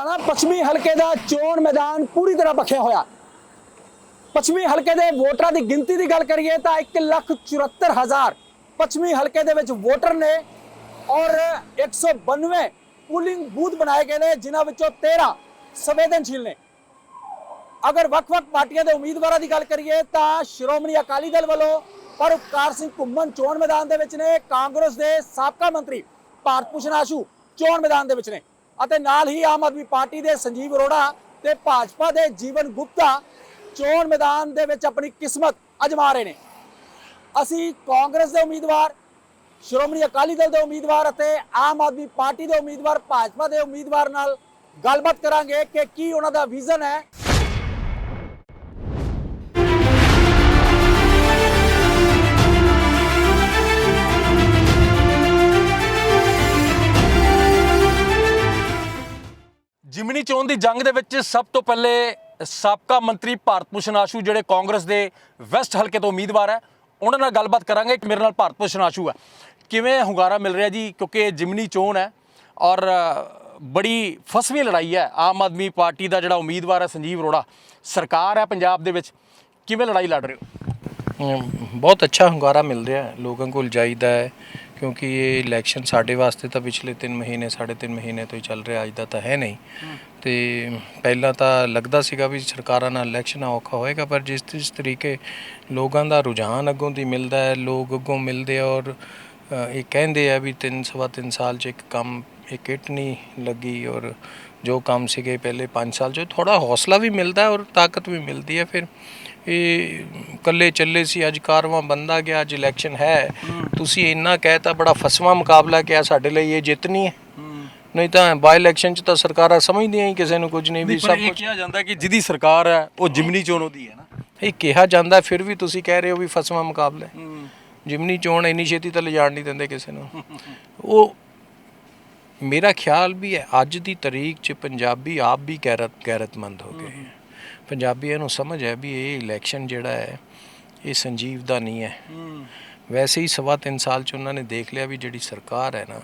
ਲੁਧਿਆਣਾ ਪੱਛਮੀ ਹਲਕੇ ਦਾ ਚੋਣ ਮੈਦਾਨ ਪੂਰੀ ਤਰ੍ਹਾਂ ਭਖਿਆ ਹੋਇਆ। ਪੱਛਮੀ ਹਲਕੇ ਦੇ ਵੋਟਰਾਂ ਦੀ ਗਿਣਤੀ ਦੀ ਗੱਲ ਕਰੀਏ ਤਾਂ 174000 ਪੱਛਮੀ ਹਲਕੇ ਦੇ ਵਿੱਚ ਵੋਟਰ ਨੇ ਔਰ 192 ਪੂਲਿੰਗ ਬੂਥ ਬਣਾਏ ਗਏ ਨੇ, ਜਿਨ੍ਹਾਂ ਵਿੱਚੋਂ 13 ਸੰਵੇਦਨਸ਼ੀਲ ਨੇ। ਅਗਰ ਵੱਖ-ਵੱਖ ਪਾਰਟੀਆਂ ਦੇ ਉਮੀਦਵਾਰਾਂ ਦੀ ਗੱਲ ਕਰੀਏ ਤਾਂ ਸ਼੍ਰੋਮਣੀ ਅਕਾਲੀ ਦਲ ਵੱਲੋਂ ਪਰਉਪਕਾਰ ਸਿੰਘ ਘੁੰਮਣ ਚੋਣ ਮੈਦਾਨ ਦੇ ਵਿੱਚ ਨੇ। ਕਾਂਗਰਸ ਦੇ ਸਾਬਕਾ ਮੰਤਰੀ ਭਾਰਤ ਭੂਸ਼ਣ ਆਸ਼ੂ ਚੋਣ ਮੈਦਾਨ ਦੇ ਵਿੱਚ ਨੇ। ਅਤੇ ਨਾਲ ਹੀ ਆਮ ਆਦਮੀ ਪਾਰਟੀ ਦੇ ਸੰਜੀਵ ਅਰੋੜਾ ਤੇ ਭਾਜਪਾ ਦੇ ਜੀਵਨ ਗੁਪਤਾ ਚੋਣ ਮੈਦਾਨ ਦੇ ਵਿੱਚ ਆਪਣੀ ਕਿਸਮਤ ਅਜਮਾ ਰਹੇ ਨੇ। ਅਸੀਂ ਕਾਂਗਰਸ ਦੇ ਉਮੀਦਵਾਰ, ਸ਼੍ਰੋਮਣੀ ਅਕਾਲੀ ਦਲ ਦੇ ਉਮੀਦਵਾਰ ਅਤੇ ਆਮ ਆਦਮੀ ਪਾਰਟੀ ਦੇ ਉਮੀਦਵਾਰ, ਭਾਜਪਾ ਦੇ ਉਮੀਦਵਾਰ ਨਾਲ ਗੱਲਬਾਤ ਕਰਾਂਗੇ ਕਿ ਕੀ ਉਹਨਾਂ ਦਾ ਵਿਜ਼ਨ ਹੈ। ਜਿਮਨੀ ਚੋਣ ਦੀ ਜੰਗ ਦੇ ਵਿੱਚ ਸਭ ਤੋਂ ਪਹਿਲੇ ਸਾਬਕਾ ਮੰਤਰੀ ਭਾਰਤ ਭੂਸ਼ਣ ਆਸ਼ੂ, ਜਿਹੜੇ ਕਾਂਗਰਸ ਦੇ ਵੈਸਟ ਹਲਕੇ ਤੋਂ ਉਮੀਦਵਾਰ ਹੈ, ਉਹਨਾਂ ਨਾਲ ਗੱਲਬਾਤ ਕਰਾਂਗੇ। ਕਿ ਮੇਰੇ ਨਾਲ ਭਾਰਤ ਭੂਸ਼ਣ ਆਸ਼ੂ ਹੈ। ਕਿਵੇਂ ਹੁੰਗਾਰਾ ਮਿਲ ਰਿਹਾ ਜੀ? ਕਿਉਂਕਿ ਇਹ ਜਿਮਨੀ ਚੋਣ ਹੈ ਔਰ ਬੜੀ ਫਸਵੀਂ ਲੜਾਈ ਹੈ। ਆਮ ਆਦਮੀ ਪਾਰਟੀ ਦਾ ਜਿਹੜਾ ਉਮੀਦਵਾਰ ਹੈ ਸੰਜੀਵ ਅਰੋੜਾ, ਸਰਕਾਰ ਹੈ ਪੰਜਾਬ ਦੇ ਵਿੱਚ। ਕਿਵੇਂ ਲੜਾਈ ਲੜ ਰਹੇ ਹੋ? ਬਹੁਤ ਅੱਛਾ ਹੁੰਗਾਰਾ ਮਿਲ ਰਿਹਾ ਹੈ। ਲੋਕਾਂ ਕੋਲ ਜਾਈਦਾ ਹੈ। ਕਿਉਂਕਿ ਇਹ ਇਲੈਕਸ਼ਨ ਸਾਡੇ ਵਾਸਤੇ ਤਾਂ ਪਿਛਲੇ 3 ਮਹੀਨੇ ਸਾਢੇ ਤਿੰਨ ਮਹੀਨੇ ਤੋਂ ਹੀ ਚੱਲ ਰਿਹਾ ਅੱਜ ਦਾ ਤਾਂ ਹੈ ਨਹੀਂ। ਤੇ ਪਹਿਲਾਂ ਤਾਂ ਲੱਗਦਾ ਸੀਗਾ ਵੀ ਸਰਕਾਰਾਂ ਨਾਲ ਇਲੈਕਸ਼ਨ ਔਖਾ ਹੋਏਗਾ ਪਰ ਜਿਸ ਜਿਸ ਤਰੀਕੇ ਲੋਕਾਂ ਦਾ ਰੁਝਾਨ ਅੱਗੋਂ ਦੀ ਮਿਲਦਾ ਹੈ ਲੋਕ ਅੱਗੋਂ ਮਿਲਦੇ ਔਰ ਇਹ ਕਹਿੰਦੇ ਆ ਵੀ ਤਿੰਨ ਸਵਾ ਤਿੰਨ ਸਾਲ 'ਚ ਇੱਕ ਕੰਮ ਇੱਕ ਇੱਟ ਨਹੀਂ ਲੱਗੀ ਔਰ ਜੋ ਕੰਮ ਸੀਗੇ ਪਹਿਲੇ 5 ਸਾਲ 'ਚ ਥੋੜਾ ਹੌਸਲਾ ਵੀ ਮਿਲਦਾ ਔਰ ਤਾਕਤ ਵੀ ਮਿਲਦੀ ਹੈ ਫਿਰ। ਇਹ ਕੱਲੇ ਚੱਲੇ ਸੀ ਅੱਜ ਕਾਰਵਾਂ ਬੰਦਾ ਗਿਆ ਅੱਜ ਇਲੈਕਸ਼ਨ ਹੈ। ਤੁਸੀਂ ਇੰਨਾ ਕਹਿਤਾ ਬੜਾ ਫਸਵਾ ਮੁਕਾਬਲਾ ਕਿਹਾ ਸਾਡੇ ਲਈ ਇਹ ਜਿੱਤਨੀ ਹੈ। ਨਹੀਂ ਤਾਂ ਬਾਈ ਇਲੈਕਸ਼ਨ 'ਚ ਤਾਂ ਸਰਕਾਰਾਂ ਸਮਝਦੀਆਂ ਹੀ ਕਿਸੇ ਨੂੰ ਕੁਝ ਨਹੀਂ ਵੀ ਸਭ ਕੁਝ ਕਿਹਾ ਜਾਂਦਾ ਕਿ ਜਿਹਦੀ ਸਰਕਾਰ ਹੈ ਉਹ ਜਿਮਨੀ ਚੋਣ ਉਹਦੀ ਹੈ ਨਾ। ਇਹ ਕਿਹਾ ਜਾਂਦਾ ਫਿਰ ਵੀ ਤੁਸੀਂ ਕਹਿ ਰਹੇ ਹੋ ਵੀ ਫਸਵਾ ਮੁਕਾਬਲਾ ਹੈ। ਜਿਮਨੀ ਚੋਣ ਇੰਨੀ ਛੇਤੀ ਤਾਂ ਲਿਜਾਣ ਨਹੀਂ ਦਿੰਦੇ ਕਿਸੇ ਨੂੰ। ਉਹ ਮੇਰਾ ਖਿਆਲ ਵੀ ਹੈ ਅੱਜ ਦੀ ਤਾਰੀਖ 'ਚ ਪੰਜਾਬੀ ਆਪ ਵੀ ਗੈਰਤ ਗੈਰਤਮੰਦ ਹੋ ਗਏ। ਪੰਜਾਬੀਆਂ ਨੂੰ ਸਮਝ ਹੈ ਵੀ ਇਹ ਇਲੈਕਸ਼ਨ ਜਿਹੜਾ ਹੈ ਇਹ ਸੰਜੀਵ ਦਾ ਨਹੀਂ ਹੈ। ਵੈਸੇ ਹੀ ਸਵਾ ਤਿੰਨ ਸਾਲ 'ਚ ਉਹਨਾਂ ਨੇ ਦੇਖ ਲਿਆ ਵੀ ਜਿਹੜੀ ਸਰਕਾਰ ਹੈ ਨਾ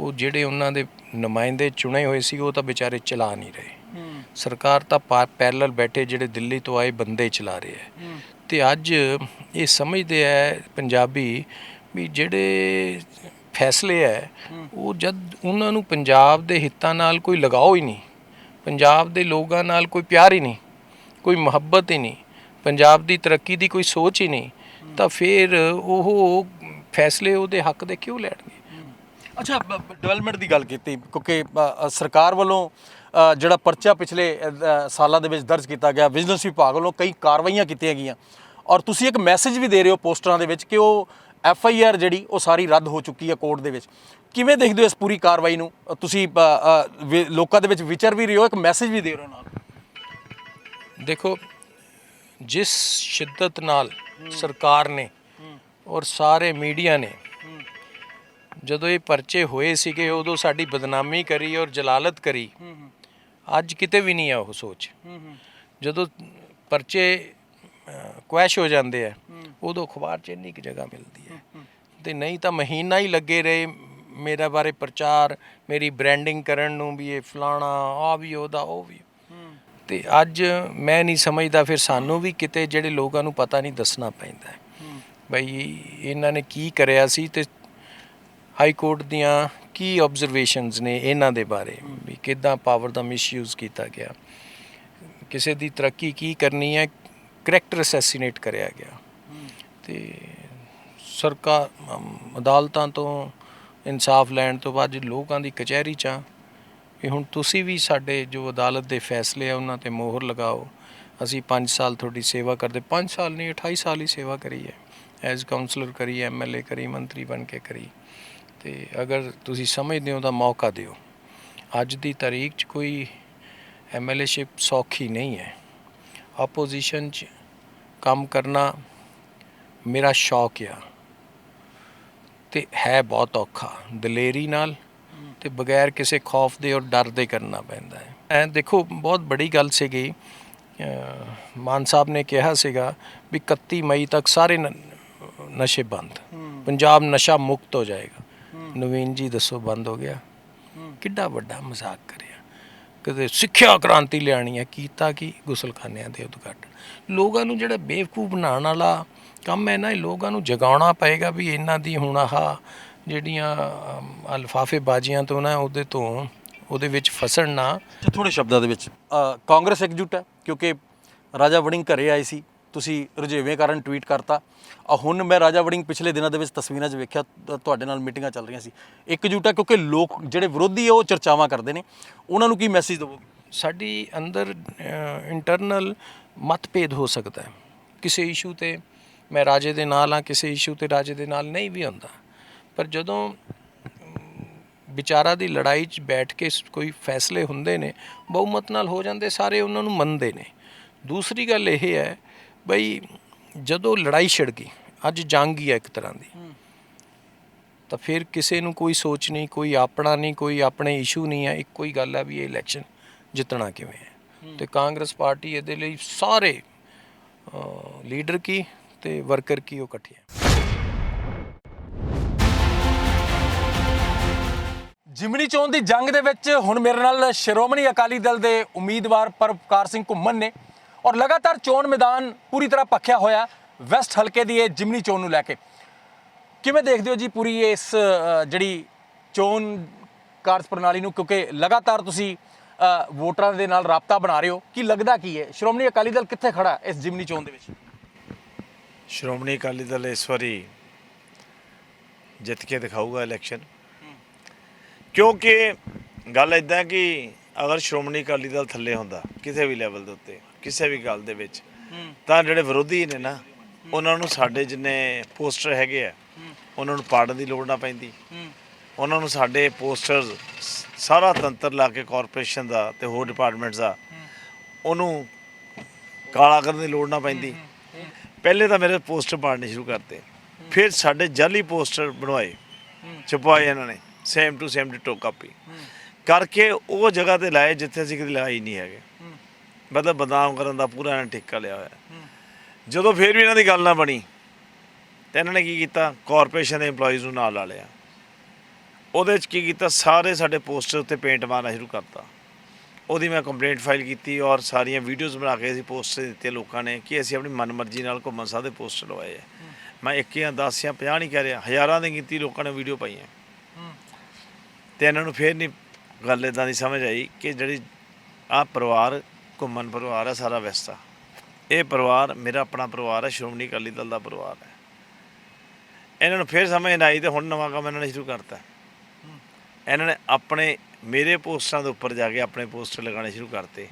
ਉਹ ਜਿਹੜੇ ਉਹਨਾਂ ਦੇ ਨੁਮਾਇੰਦੇ ਚੁਣੇ ਹੋਏ ਸੀ ਉਹ ਤਾਂ ਵਿਚਾਰੇ ਚਲਾ ਨਹੀਂ ਰਹੇ। ਸਰਕਾਰ ਤਾਂ ਪੈਰਲਲ ਬੈਠੇ ਜਿਹੜੇ ਦਿੱਲੀ ਤੋਂ ਆਏ ਬੰਦੇ ਚਲਾ ਰਹੇ ਹੈ। ਤੇ ਅੱਜ ਇਹ ਸਮਝਦੇ ਹੈ ਪੰਜਾਬੀ ਵੀ ਜਿਹੜੇ ਫੈਸਲੇ ਹੈ। ਉਹ ਜਦ ਉਹਨਾਂ ਨੂੰ ਪੰਜਾਬ ਦੇ ਹਿੱਤਾਂ ਨਾਲ ਕੋਈ ਲਗਾਓ ਹੀ ਨਹੀਂ ਪੰਜਾਬ ਦੇ ਲੋਕਾਂ ਨਾਲ ਕੋਈ ਪਿਆਰ ਹੀ ਨਹੀਂ ਕੋਈ ਮੁਹੱਬਤ ਹੀ ਨਹੀਂ, ਪੰਜਾਬ ਦੀ ਤਰੱਕੀ ਦੀ ਕੋਈ ਸੋਚ ਹੀ ਨਹੀਂ, ਤਾਂ ਫਿਰ ਉਹ ਫੈਸਲੇ ਉਹਦੇ ਹੱਕ ਦੇ ਕਿਉਂ ਲੈਣਗੇ? ਅੱਛਾ ਡਿਵੈਲਪਮੈਂਟ ਦੀ ਗੱਲ ਕੀਤੀ, ਕਿਉਂਕਿ ਸਰਕਾਰ ਵੱਲੋਂ ਜਿਹੜਾ ਪਰਚਾ ਪਿਛਲੇ ਸਾਲਾਂ ਦੇ ਵਿੱਚ ਦਰਜ ਕੀਤਾ ਗਿਆ, ਵਿਜੀਲੈਂਸ ਵਿਭਾਗ ਵੱਲੋਂ ਕਈ ਕਾਰਵਾਈਆਂ ਕੀਤੀਆਂ ਗਈਆਂ। ਔਰ ਤੁਸੀਂ ਇੱਕ ਮੈਸੇਜ ਵੀ ਦੇ ਰਹੇ ਹੋ ਪੋਸਟਰਾਂ ਦੇ ਵਿੱਚ ਕਿ ਉਹ ਐਫ ਆਈ ਆਰ ਜਿਹੜੀ, ਉਹ ਸਾਰੀ ਰੱਦ ਹੋ ਚੁੱਕੀ ਹੈ ਕੋਰਟ ਦੇ ਵਿੱਚ। ਕਿਵੇਂ ਦੇਖਦੇ ਹੋ ਇਸ ਪੂਰੀ ਕਾਰਵਾਈ ਨੂੰ? ਤੁਸੀਂ ਲੋਕਾਂ ਦੇ ਵਿੱਚ ਵਿਚਰ ਵੀ ਰਹੇ ਹੋ, ਇੱਕ ਮੈਸੇਜ ਵੀ ਦੇ ਰਹੇ ਹੋ ਨਾਲ? ਦੇਖੋ, ਜਿਸ ਸ਼ਿੱਦਤ ਨਾਲ ਸਰਕਾਰ ਨੇ ਔਰ ਸਾਰੇ ਮੀਡੀਆ ਨੇ ਜਦੋਂ ਇਹ ਪਰਚੇ ਹੋਏ ਸੀਗੇ, ਉਦੋਂ ਸਾਡੀ ਬਦਨਾਮੀ ਕਰੀ ਔਰ ਜਲਾਲਤ ਕਰੀ। ਅੱਜ ਕਿਤੇ ਵੀ ਨਹੀਂ ਆ ਉਹ ਸੋਚ। ਜਦੋਂ ਪਰਚੇ ਕੁਐਸ਼ ਹੋ ਜਾਂਦੇ ਆ, ਉਦੋਂ ਅਖਬਾਰ 'ਚ ਇੰਨੀ ਕੁ ਜਗ੍ਹਾ ਮਿਲਦੀ ਹੈ ਤੇ ਨਹੀਂ ਤਾਂ ਮਹੀਨਾ ਹੀ ਲੱਗੇ ਰਹੇ ਮੇਰਾ ਬਾਰੇ ਪ੍ਰਚਾਰ, ਮੇਰੀ ਬ੍ਰਾਂਡਿੰਗ ਕਰਨ ਨੂੰ ਵੀ ਇਹ ਫਲਾਣਾ, ਆ ਵੀ ਉਹਦਾ, ਉਹ ਵੀ। ਤੇ ਅੱਜ ਮੈਂ ਨਹੀਂ ਸਮਝਦਾ ਫਿਰ ਸਾਨੂੰ ਵੀ ਕਿਤੇ ਜਿਹੜੇ ਲੋਕਾਂ ਨੂੰ ਪਤਾ ਨਹੀਂ ਦੱਸਣਾ ਪੈਂਦਾ ਹੈ। ਬਈ ਇਹਨਾਂ ਨੇ ਕੀ ਕਰਿਆ ਸੀ ਤੇ ਹਾਈ ਕੋਰਟ ਦੀਆਂ ਕੀ ਆਬਜ਼ਰਵੇਸ਼ਨਸ ਨੇ ਇਹਨਾਂ ਦੇ ਬਾਰੇ? ਵੀ ਕਿਦਾਂ ਪਾਵਰ ਦਾ ਮਿਸਯੂਜ਼ ਕੀਤਾ ਗਿਆ? ਕਿਸੇ ਦੀ ਤਰੱਕੀ ਕੀ ਕਰਨੀ ਹੈ? ਕਰੈਕਟਰ ਅਸੈਸੀਨੇਟ ਕਰਿਆ ਗਿਆ। ਤੇ ਸਰਕਾਰ ਅਦਾਲਤਾਂ ਤੋਂ ਇਨਸਾਫ ਲੈਣ ਤੋਂ ਬਾਅਦ ਲੋਕਾਂ ਦੀ ਕਚਹਿਰੀ ਚ ਆ ਵੀ ਹੁਣ ਤੁਸੀਂ ਵੀ ਸਾਡੇ ਜੋ ਅਦਾਲਤ ਦੇ ਫੈਸਲੇ ਆ, ਉਹਨਾਂ ਤੇ ਮੋਹਰ ਲਗਾਓ। ਅਸੀਂ 5 ਸਾਲ ਤੁਹਾਡੀ ਸੇਵਾ ਕਰਦੇ। 5 ਸਾਲ ਨਹੀਂ 28 ਸਾਲ ਹੀ ਸੇਵਾ ਕਰੀ ਹੈ। ਐਜ਼ ਕਾਉਂਸਲਰ ਕਰੀ ਐਮਐਲਏ ਕਰੀ, ਮੰਤਰੀ ਬਣ ਕੇ ਕਰੀ। ਤੇ ਅਗਰ ਤੁਸੀਂ ਸਮਝਦੇ ਹੋ ਤਾਂ ਮੌਕਾ ਦਿਓ। ਅੱਜ ਦੀ ਤਾਰੀਖ 'ਚ ਕੋਈ ਐਮਐਲਏਸ਼ਿਪ ਸੌਖੀ ਨਹੀਂ ਹੈ। ਆਪੋਜੀਸ਼ਨ 'ਚ ਕੰਮ ਕਰਨਾ ਮੇਰਾ ਸ਼ੌਕ ਆ। ਤੇ ਹੈ ਬਹੁਤ ਔਖਾ। ਦਲੇਰੀ ਨਾਲ ਤੇ ਬਗੈਰ ਕਿਸੇ ਖੌਫ ਦੇ ਔਰ ਡਰ ਦੇ ਕਰਨਾ ਪੈਂਦਾ ਹੈ। ਐ ਦੇਖੋ, ਬਹੁਤ ਬੜੀ ਗੱਲ ਸੀਗੀ। ਮਾਨ ਸਾਹਿਬ ਨੇ ਕਿਹਾ ਸੀਗਾ ਵੀ 31 ਮਈ ਤੱਕ ਸਾਰੇ ਨਸ਼ੇ ਬੰਦ। ਪੰਜਾਬ ਨਸ਼ਾ ਮੁਕਤ ਹੋ ਜਾਏਗਾ। ਨਵੀਨ ਜੀ ਦੱਸੋ, ਬੰਦ ਹੋ ਗਿਆ। ਕਿੱਡਾ ਵੱਡਾ ਮਜ਼ਾਕ ਕਰਿਆ। ਕਦੇ ਸਿੱਖਿਆ ਕ੍ਰਾਂਤੀ ਲਿਆਣੀ ਹੈ, ਕੀਤਾ ਕੀ? ਗੁਸਲਖਾਨਿਆਂ ਦੇ ਉਦਘਾਟਨ। ਲੋਕਾਂ ਨੂੰ ਜਿਹੜਾ ਬੇਵਕੂਫ ਬਣਾਉਣ ਵਾਲਾ ਕੰਮ ਹੈ ਨਾ, ਇਹ ਲੋਕਾਂ ਨੂੰ ਜਗਾਉਣਾ ਪਏਗਾ ਵੀ ਇਹਨਾਂ ਦੀ ਹੁਣ ਆਹ ਜਿਹੜੀਆਂ ਅਮ, ਲਿਫਾਫੇ ਬਾਜ਼ੀਆਂ ਤੋਂ ਨਾ ਉਹਦੇ ਤੋਂ ਉਹਦੇ ਵਿੱਚ ਫਸਣ ਨਾ। ਥੋੜੇ ਸ਼ਬਦਾਂ ਦੇ ਵਿੱਚ ਕਾਂਗਰਸ ਇਕਜੁੱਟ ਹੈ ਕਿਉਂਕਿ ਰਾਜਾ ਵੜਿੰਗ ਘਰੇ ਆਏ ਸੀ ਤੁਸੀਂ ਰੁਝੇਵੇਂ ਕਾਰਨ ਟਵੀਟ ਕਰਤਾ। ਆ ਹੁਣ ਮੈਂ ਰਾਜਾ ਵੜਿੰਗ ਪਿਛਲੇ ਦਿਨਾਂ ਦੇ ਵਿੱਚ ਤਸਵੀਰਾਂ 'ਚ ਵੇਖਿਆ ਤੁਹਾਡੇ ਨਾਲ ਮੀਟਿੰਗਾਂ ਚੱਲ ਰਹੀਆਂ ਸੀ। ਇਕਜੁੱਟ ਹੈ ਕਿਉਂਕਿ ਲੋਕ ਜਿਹੜੇ ਵਿਰੋਧੀ ਹੈ ਉਹ ਚਰਚਾਵਾਂ ਕਰਦੇ ਨੇ। ਉਹਨਾਂ ਨੂੰ ਕੀ ਮੈਸੇਜ ਦੇਵੋਗੇ? ਸਾਡੀ ਅੰਦਰ ਇੰਟਰਨਲ ਮਤਭੇਦ ਹੋ ਸਕਦਾ ਹੈ। ਕਿਸੇ ਇਸ਼ੂ ਤੇ ਮੈਂ ਰਾਜੇ ਦੇ ਨਾਲ ਹਾਂ ਕਿਸੇ ਇਸ਼ੂ ਤੇ ਰਾਜੇ ਦੇ ਨਾਲ ਨਹੀਂ ਵੀ ਹੁੰਦਾ। ਪਰ ਜਦੋਂ ਵਿਚਾਰਾਂ ਦੀ ਲੜਾਈ 'ਚ ਬੈਠ ਕੇ ਕੋਈ ਫੈਸਲੇ ਹੁੰਦੇ ਨੇ ਬਹੁਮਤ ਨਾਲ ਹੋ ਜਾਂਦੇ ਸਾਰੇ ਉਹਨਾਂ ਨੂੰ ਮੰਨਦੇ ਨੇ। ਦੂਸਰੀ ਗੱਲ ਇਹ ਹੈ ਬਈ ਜਦੋਂ ਲੜਾਈ ਛਿੜ ਗਈ ਅੱਜ ਜੰਗ ਹੀ ਹੈ ਇੱਕ ਤਰ੍ਹਾਂ ਦੀ। ਤਾਂ ਫਿਰ ਕਿਸੇ ਨੂੰ ਕੋਈ ਸੋਚ ਨਹੀਂ ਕੋਈ ਆਪਣਾ ਨਹੀਂ ਕੋਈ ਆਪਣੇ ਇਸ਼ੂ ਨਹੀਂ ਹੈ ਇੱਕੋ ਹੀ ਗੱਲ ਹੈ ਵੀ ਇਹ ਇਲੈਕਸ਼ਨ ਜਿੱਤਣਾ ਕਿਵੇਂ ਹੈ। ਤੇ ਕਾਂਗਰਸ ਪਾਰਟੀ ਇਹਦੇ ਲਈ ਸਾਰੇ ਲੀਡਰ ਕੀ ਤੇ ਵਰਕਰ ਕੀ ਉਹ ਇਕੱਠੇ ਜਿਮਨੀ ਚੋਣ ਦੀ ਜੰਗ ਦੇ ਵਿੱਚ ਹੁਣ ਮੇਰੇ ਨਾਲ ਸ਼੍ਰੋਮਣੀ ਅਕਾਲੀ ਦਲ ਦੇ ਉਮੀਦਵਾਰ ਪਰਪਕਾਰ ਸਿੰਘ ਘੁੰਮਣ ਨੇ ਔਰ ਲਗਾਤਾਰ ਚੋਣ ਮੈਦਾਨ ਪੂਰੀ ਤਰ੍ਹਾਂ ਪੱਖਿਆ ਹੋਇਆ ਵੈਸਟ ਹਲਕੇ ਦੀ ਇਹ ਜਿਮਨੀ ਚੋਣ ਨੂੰ ਲੈ ਕੇ। ਕਿਵੇਂ ਦੇਖਦੇ ਹੋ ਜੀ ਪੂਰੀ ਇਸ ਜਿਹੜੀ ਚੋਣ ਕਾਰਜ ਪ੍ਰਣਾਲੀ ਨੂੰ? ਕਿਉਂਕਿ ਲਗਾਤਾਰ ਤੁਸੀਂ ਵੋਟਰਾਂ ਦੇ ਨਾਲ ਰਾਬਤਾ ਬਣਾ ਰਹੇ ਹੋ। ਕੀ ਲੱਗਦਾ ਕੀ ਹੈ? ਸ਼੍ਰੋਮਣੀ ਅਕਾਲੀ ਦਲ ਕਿੱਥੇ ਖੜਾ ਇਸ ਜਿਮਨੀ ਚੋਣ ਦੇ ਵਿੱਚ? ਸ਼੍ਰੋਮਣੀ ਅਕਾਲੀ ਦਲ ਇਸ ਵਾਰੀ ਜਿੱਤ ਕੇ ਦਿਖਾਊਗਾ ਇਲੈਕਸ਼ਨ। ਕਿਉਂਕਿ ਗੱਲ ਇਦਾਂ ਕਿ ਅਗਰ ਸ਼੍ਰੋਮਣੀ ਅਕਾਲੀ ਦਲ ਥੱਲੇ ਹੁੰਦਾ, ਕਿਸੇ ਵੀ ਲੈਵਲ ਦੇ ਉੱਤੇ, ਕਿਸੇ ਵੀ ਗੱਲ ਦੇ ਵਿੱਚ, ਤਾਂ ਜਿਹੜੇ ਵਿਰੋਧੀ ਨੇ ਨਾ, ਉਹਨਾਂ ਨੂੰ ਸਾਡੇ ਜਿੰਨੇ ਪੋਸਟਰ ਹੈਗੇ ਆ, ਉਹਨਾਂ ਨੂੰ ਪਾੜਨ ਦੀ ਲੋੜ ਨਾ ਪੈਂਦੀ। ਉਹਨਾਂ ਨੂੰ ਸਾਡੇ ਪੋਸਟਰ ਸਾਰਾ ਤੰਤਰ ਲਾ ਕੇ ਕਾਰਪੋਰੇਸ਼ਨ ਦਾ ਤੇ ਹੋਰ ਡਿਪਾਰਟਮੈਂਟਸ ਦਾ, ਉਹਨੂੰ ਕਾਲਾ ਕਰਨ ਦੀ ਲੋੜ ਨਾ ਪੈਂਦੀ। ਪਹਿਲੇ ਤਾਂ ਮੇਰੇ ਪੋਸਟਰ ਪਾੜਨੇ ਸ਼ੁਰੂ ਕਰਤੇ। ਫਿਰ ਸਾਡੇ ਜਾਲੀ ਪੋਸਟਰ ਬਣਵਾਏ, ਛਪਵਾਏ ਇਹਨਾਂ ਨੇ। Same to same ditto copy ਕਰਕੇ ਉਹ ਜਗ੍ਹਾ ਤੇ ਲਾਏ ਜਿੱਥੇ ਅਸੀਂ ਕਦੇ ਲਾਈ ਨਹੀਂ ਹੈਗੇ। ਮਤਲਬ ਬਦਨਾਮ ਕਰਨ ਦਾ ਪੂਰਾ ਇਹਨਾਂ ਨੇ ਠੇਕਾ ਲਿਆ ਹੋਇਆ। ਜਦੋਂ ਫਿਰ ਵੀ ਇਹਨਾਂ ਦੀ ਗੱਲ ਨਾ ਬਣੀ, ਤੇ ਇਹਨਾਂ ਨੇ ਕੀ ਕੀਤਾ? ਕਾਰਪੋਰੇਸ਼ਨ ਦੇ EMPLOYEES ਨੂੰ ਨਾਲ ਲਾ ਲਿਆ। ਉਹਦੇ ਚ ਕੀ ਕੀਤਾ? ਸਾਰੇ ਸਾਡੇ ਪੋਸਟਰ ਉੱਤੇ ਪੇਂਟ ਮਾਰਨਾ ਸ਼ੁਰੂ ਕਰਤਾ। ਉਹਦੀ ਮੈਂ ਕੰਪਲੇਂਟ ਫਾਈਲ ਕੀਤੀ ਔਰ ਸਾਰੀਆਂ ਵੀਡੀਓਜ਼ ਬਣਾ ਕੇ ਅਸੀਂ ਪੋਸਟਰ ਦਿੱਤੇ ਲੋਕਾਂ ਨੇ ਕਿ ਅਸੀਂ ਆਪਣੀ ਮਨਮਰਜ਼ੀ ਨਾਲ ਘੁੰਮਣ ਸਾਹਿਬ ਦੇ ਪੋਸਟਰ ਲਵਾਏ ਆ। ਮੈਂ ਇੱਕ ਜਾਂ 10 ਜਾਂ 50 ਨਹੀਂ ਕਹਿ ਰਿਹਾ, ਹਜ਼ਾਰਾਂ ਦੀ ਗਿਣਤੀ ਲੋਕਾਂ ਨੇ ਵੀਡੀਓ ਪਾਈਆਂ। ਤੇ ਇਹਨਾਂ ਨੂੰ ਫੇਰ ਨਹੀਂ ਗੱਲ ਇਦਾਂ ਦੀ ਸਮਝ ਆਈ ਕਿ ਜਿਹੜੀ ਆ ਪਰਿਵਾਰ, ਘੁੰਮਣ ਪਰਿਵਾਰ ਹੈ ਸਾਰਾ ਵੈਸਤਾ ਇਹ ਪਰਿਵਾਰ ਮੇਰਾ ਆਪਣਾ ਪਰਿਵਾਰ ਹੈ ਸ਼੍ਰੋਮਣੀ ਅਕਾਲੀ ਦਲ ਦਾ ਪਰਿਵਾਰ ਹੈ ਇਹਨਾਂ ਨੂੰ ਫੇਰ ਸਮਝ ਨਾ ਆਈ ਤੇ ਹੁਣ ਨਵਾਂ ਕੰਮ ਇਹਨਾਂ ਨੇ ਸ਼ੁਰੂ ਕਰਤਾ। ਇਹਨਾਂ ਨੇ ਆਪਣੇ ਮੇਰੇ ਪੋਸਟਰਾਂ ਦੇ ਉੱਪਰ ਜਾ ਕੇ ਆਪਣੇ ਪੋਸਟਰ ਲਗਾਉਣੇ ਸ਼ੁਰੂ ਕਰਤੇ।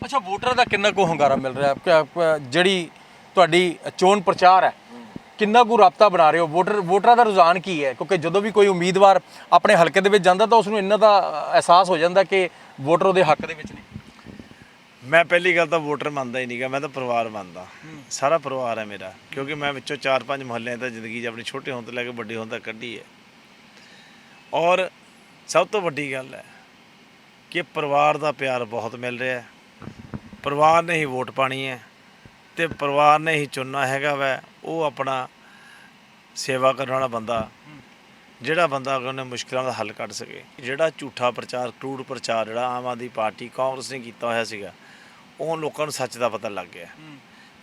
ਅੱਛਾ, ਵੋਟਰ ਦਾ ਕਿੰਨਾ ਕੁ ਹੰਗਾਰਾ ਮਿਲ ਰਿਹਾ? ਹੈ ਜਿਹੜੀ ਤੁਹਾਡੀ ਚੋਣ ਪ੍ਰਚਾਰ ਹੈ ਕਿੰਨਾ ਕੁ ਰਾਬਤਾ ਬਣਾ ਰਹੇ ਹੋ? ਵੋਟਰ ਵੋਟਰਾਂ ਦਾ ਰੁਝਾਨ ਕੀ ਹੈ? ਕਿਉਂਕਿ ਜਦੋਂ ਵੀ ਕੋਈ ਉਮੀਦਵਾਰ ਆਪਣੇ ਹਲਕੇ ਦੇ ਵਿੱਚ ਜਾਂਦਾ ਤਾਂ ਉਸ ਨੂੰ ਇੰਨਾ ਦਾ ਅਹਿਸਾਸ ਹੋ ਜਾਂਦਾ ਕਿ ਵੋਟਰ ਉਹਦੇ ਹੱਕ ਦੇ ਵਿੱਚ ਨੇ। ਮੈਂ ਪਹਿਲੀ ਗੱਲ ਤਾਂ ਵੋਟਰ ਮੰਨਦਾ ਹੀ ਨਹੀਂਗਾ ਮੈਂ ਤਾਂ ਪਰਿਵਾਰ ਮੰਨਦਾ। ਸਾਰਾ ਪਰਿਵਾਰ ਹੈ ਮੇਰਾ ਕਿਉਂਕਿ ਮੈਂ ਵਿੱਚੋਂ ਚਾਰ ਪੰਜ ਮੁਹੱਲਿਆਂ ਤਾਂ ਜ਼ਿੰਦਗੀ 'ਚ ਆਪਣੀ ਛੋਟੇ ਹੋਣ ਤੋਂ ਲੈ ਕੇ ਵੱਡੇ ਹੋਣ ਤੱਕ ਕੱਢੀ ਹੈ। ਔਰ ਸਭ ਤੋਂ ਵੱਡੀ ਗੱਲ ਹੈ ਕਿ ਪਰਿਵਾਰ ਦਾ ਪਿਆਰ ਬਹੁਤ ਮਿਲ ਰਿਹਾ ਹੈ। ਪਰਿਵਾਰ ਨੇ ਹੀ ਵੋਟ ਪਾਣੀ ਹੈ ਤੇ ਪਰਿਵਾਰ ਨੇ ਹੀ ਚੁਣਨਾ ਹੈਗਾ ਵੈ। ਉਹ ਆਪਣਾ ਸੇਵਾ ਕਰਨ ਵਾਲਾ ਬੰਦਾ ਜਿਹੜਾ ਬੰਦਾ ਅਗਰ ਉਹਨੇ ਮੁਸ਼ਕਲਾਂ ਦਾ ਹੱਲ ਕੱਢ ਸਕੇ ਜਿਹੜਾ ਝੂਠਾ ਪ੍ਰਚਾਰ ਕਰੂੜ ਪ੍ਰਚਾਰ ਜਿਹੜਾ ਆਮ ਆਦਮੀ ਪਾਰਟੀ ਕਾਂਗਰਸ ਨੇ ਕੀਤਾ ਹੋਇਆ ਸੀਗਾ ਉਹ ਲੋਕਾਂ ਨੂੰ ਸੱਚ ਦਾ ਪਤਾ ਲੱਗ ਗਿਆ।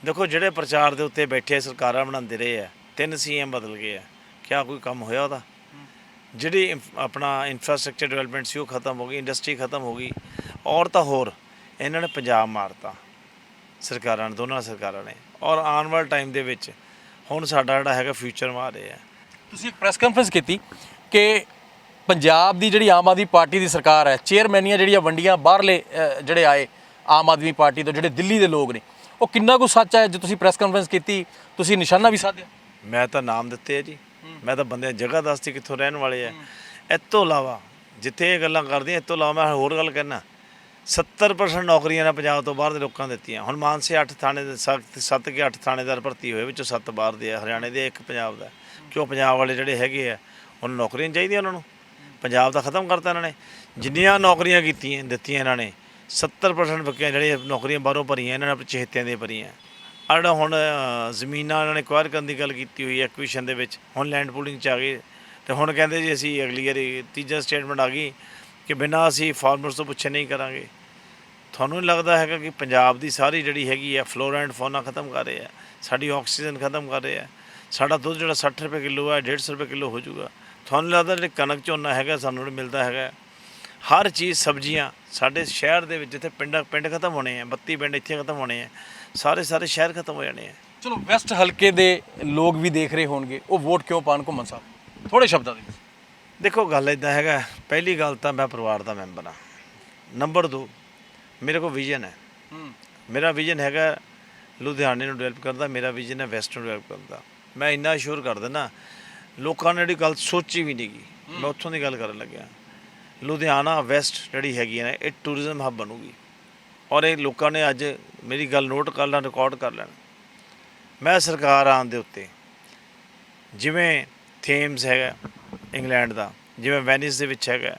ਦੇਖੋ ਜਿਹੜੇ ਪ੍ਰਚਾਰ ਦੇ ਉੱਤੇ ਬੈਠੇ ਸਰਕਾਰਾਂ ਬਣਾਉਂਦੇ ਰਹੇ ਆ ਤਿੰਨ ਸੀਐਮ ਬਦਲ ਗਏ ਆ ਕਿਆ ਕੋਈ ਕੰਮ ਹੋਇਆ ਉਹਦਾ? ਜਿਹੜੀ ਆਪਣਾ ਇਨਫਰਾਸਟ੍ਰਕਚਰ ਡਿਵੈਲਪਮੈਂਟ ਸੀ ਉਹ ਖਤਮ ਹੋ ਗਈ ਇੰਡਸਟਰੀ ਖਤਮ ਹੋ ਗਈ ਔਰ ਤਾਂ ਹੋਰ ਇਹਨਾਂ ਨੇ ਪੰਜਾਬ ਮਾਰਤਾ ਸਰਕਾਰਾਂ ਨੇ ਦੋਨਾਂ ਸਰਕਾਰਾਂ ਨੇ ਔਰ ਆਉਣ ਵਾਲੇ ਟਾਈਮ ਦੇ ਵਿੱਚ ਹੁਣ ਸਾਡਾ ਜਿਹੜਾ ਹੈਗਾ ਫਿਊਚਰ ਮਾਰ ਰਿਹਾ ਹੈ। ਤੁਸੀਂ ਇੱਕ ਪ੍ਰੈਸ ਕਾਨਫਰੰਸ ਕੀਤੀ ਕਿ ਪੰਜਾਬ ਦੀ ਜਿਹੜੀ ਆਮ ਆਦਮੀ ਪਾਰਟੀ ਦੀ ਸਰਕਾਰ ਹੈ ਚੇਅਰਮੈਨੀਆਂ ਜਿਹੜੀਆਂ ਵੰਡੀਆਂ ਬਾਹਰਲੇ ਅ, ਜਿਹੜੇ ਆਏ ਆਮ ਆਦਮੀ ਪਾਰਟੀ ਤੋਂ ਜਿਹੜੇ ਦਿੱਲੀ ਦੇ ਲੋਕ ਨੇ ਉਹ ਕਿੰਨਾ ਕੁ ਸੱਚ ਹੈ ਜੇ ਤੁਸੀਂ ਪ੍ਰੈਸ ਕਾਨਫਰੰਸ ਕੀਤੀ ਤੁਸੀਂ ਨਿਸ਼ਾਨਾ ਵੀ ਸਾਧਿਆ? ਮੈਂ ਤਾਂ ਨਾਮ ਦਿੱਤੇ ਆ ਜੀ। ਮੈਂ ਤਾਂ ਬੰਦੇ ਜਗ੍ਹਾ ਦੱਸਤੀ ਕਿੱਥੋਂ ਰਹਿਣ ਵਾਲੇ ਆ। ਇਸ ਤੋਂ ਇਲਾਵਾ ਜਿੱਥੇ ਇਹ ਗੱਲਾਂ ਕਰਦੀਆਂ ਇਸ ਤੋਂ ਇਲਾਵਾ ਮੈਂ ਹੋਰ ਗੱਲ ਕਹਿਣਾ 70% ਨੌਕਰੀਆਂ ਨੇ ਪੰਜਾਬ ਤੋਂ ਬਾਹਰ ਦੇ ਲੋਕਾਂ ਨੂੰ ਦਿੱਤੀਆਂ। ਹੁਣ ਮਾਨਸੇ 8 ਥਾਣੇ ਦੇ 7 ਕੇ 8 ਥਾਣੇਦਾਰ ਭਰਤੀ ਹੋਏ, ਵਿੱਚੋਂ 7 ਬਾਹਰ ਦੇ ਆ, ਹਰਿਆਣੇ ਦੇ, ਇੱਕ ਪੰਜਾਬ ਦਾ। ਕਿਉਂ ਪੰਜਾਬ ਵਾਲੇ ਜਿਹੜੇ ਹੈਗੇ ਆ, ਉਹਨਾਂ ਨੌਕਰੀਆਂ ਚਾਹੀਦੀਆਂ ਉਹਨਾਂ ਨੂੰ? ਪੰਜਾਬ ਦਾ ਖਤਮ ਕਰਤਾ ਇਹਨਾਂ ਨੇ। ਜਿੰਨੀਆਂ ਨੌਕਰੀਆਂ ਕੀਤੀਆਂ, ਦਿੱਤੀਆਂ ਇਹਨਾਂ ਨੇ 70% ਬੱਕੀਆਂ ਜਿਹੜੇ ਨੌਕਰੀਆਂ ਬਾਹਰੋਂ ਭਰੀਆਂ, ਇਹਨਾਂ ਨੇ ਚਹੇਤਿਆਂ ਦੇ ਭਰੀਆਂ। ਆਹ ਹੁਣ ਜ਼ਮੀਨਾਂ ਇਹਨਾਂ ਨੇ ਐਕਵਾਇਰ ਕਰਨ ਦੀ ਗੱਲ ਕੀਤੀ ਹੋਈ ਹੈ ਦੇ ਵਿੱਚ, ਹੁਣ ਲੈਂਡ ਪੂਲਿੰਗ ਚ ਆ ਗਏ। ਤੇ ਹੁਣ ਕਹਿੰਦੇ ਜੀ ਅਸੀਂ ਅਗਲੀ ਵਾਰੀ ਤੀਜਾ ਸਟੇਟਮੈਂਟ ਆ ਗਈ ਕਿ ਬਿਨਾਂ ਅਸੀਂ ਫਾਰਮਰਸ ਤੋਂ ਪੁੱਛੇ ਨਹੀਂ ਕਰਾਂਗੇ। ਤੁਹਾਨੂੰ ਨਹੀਂ ਲੱਗਦਾ ਹੈਗਾ ਕਿ ਪੰਜਾਬ ਦੀ ਸਾਰੀ ਜਿਹੜੀ ਹੈਗੀ ਹੈ ਫਲੋਰਾ ਐਂਡ ਫੌਨਾ ਖਤਮ ਕਰ ਰਹੇ ਆ ਸਾਡੀ ਆਕਸੀਜਨ ਖਤਮ ਕਰ ਰਹੇ ਆ ਸਾਡਾ ਦੁੱਧ ਜਿਹੜਾ 60 ਰੁਪਏ ਕਿਲੋ ਹੈ 150 ਰੁਪਏ ਕਿਲੋ ਹੋ ਜਾਊਗਾ। ਤੁਹਾਨੂੰ ਲੱਗਦਾ ਜਿਹੜੇ ਕਣਕ ਝੋਨਾ ਹੈਗਾ, ਸਾਨੂੰ ਜਿਹੜਾ ਮਿਲਦਾ ਹੈਗਾ? ਹਰ ਚੀਜ਼, ਸਬਜ਼ੀਆਂ ਸਾਡੇ ਸ਼ਹਿਰ ਦੇ ਵਿੱਚ ਜਿੱਥੇ ਪਿੰਡ ਪਿੰਡ ਖਤਮ ਹੋਣੇ ਆ 32 ਪਿੰਡ ਇੱਥੇ ਖਤਮ ਹੋਣੇ ਆ, ਸਾਰੇ ਸਾਰੇ ਸ਼ਹਿਰ ਖਤਮ ਹੋ ਜਾਣੇ ਆ। ਚਲੋ, ਵੈਸਟ ਹਲਕੇ ਦੇ ਲੋਕ ਵੀ ਦੇਖ ਰਹੇ ਹੋਣਗੇ। ਉਹ ਵੋਟ ਕਿਉਂ ਪਾਣ ਘੁੰਮਣ ਸਾਹਿਬ ਥੋੜੇ ਸ਼ਬਦਾਂ ਦੇ ਵਿੱਚ। ਦੇਖੋ ਗੱਲ ਇਦਾਂ ਹੈਗਾ। ਪਹਿਲੀ ਗੱਲ ਤਾਂ ਮੈਂ ਪਰਿਵਾਰ ਦਾ ਮੈਂਬਰ ਹਾਂ। ਨੰਬਰ 2 ਮੇਰੇ ਕੋਲ ਵਿਜ਼ਨ ਹੈ। ਮੇਰਾ ਵਿਜ਼ਨ ਹੈਗਾ ਲੁਧਿਆਣੇ ਨੂੰ ਡਿਵੈਲਪ ਕਰਦਾ ਮੇਰਾ ਵਿਜ਼ਨ ਹੈ ਵੈਸਟ ਨੂੰ ਡਿਵੈਲਪ ਕਰਦਾ ਮੈਂ ਇੰਨਾ ਅਸ਼ੋਰ ਕਰ ਦਿੰਦਾ ਲੋਕਾਂ ਨੇ ਜਿਹੜੀ ਗੱਲ ਸੋਚੀ ਵੀ ਨਹੀਂਗੀ ਮੈਂ ਉੱਥੋਂ ਦੀ ਗੱਲ ਕਰਨ ਲੱਗਿਆ। ਲੁਧਿਆਣਾ ਵੈਸਟ ਜਿਹੜੀ ਹੈਗੀ ਹੈ ਨਾ ਇਹ ਟੂਰਿਜ਼ਮ ਹੱਬ ਬਣੂਗੀ। ਔਰ ਇਹ ਲੋਕਾਂ ਨੇ ਅੱਜ ਮੇਰੀ ਗੱਲ ਨੋਟ ਕਰ ਲੈਣ ਰਿਕਾਰਡ ਕਰ ਲੈਣ। ਮੈਂ ਸਰਕਾਰ ਆਉਣ ਦੇ ਉੱਤੇ ਜਿਵੇਂ ਥੇਮਸ ਹੈਗਾ ਇੰਗਲੈਂਡ ਦਾ, ਜਿਵੇਂ ਵੈਨਿਸ ਦੇ ਵਿੱਚ ਹੈਗਾ,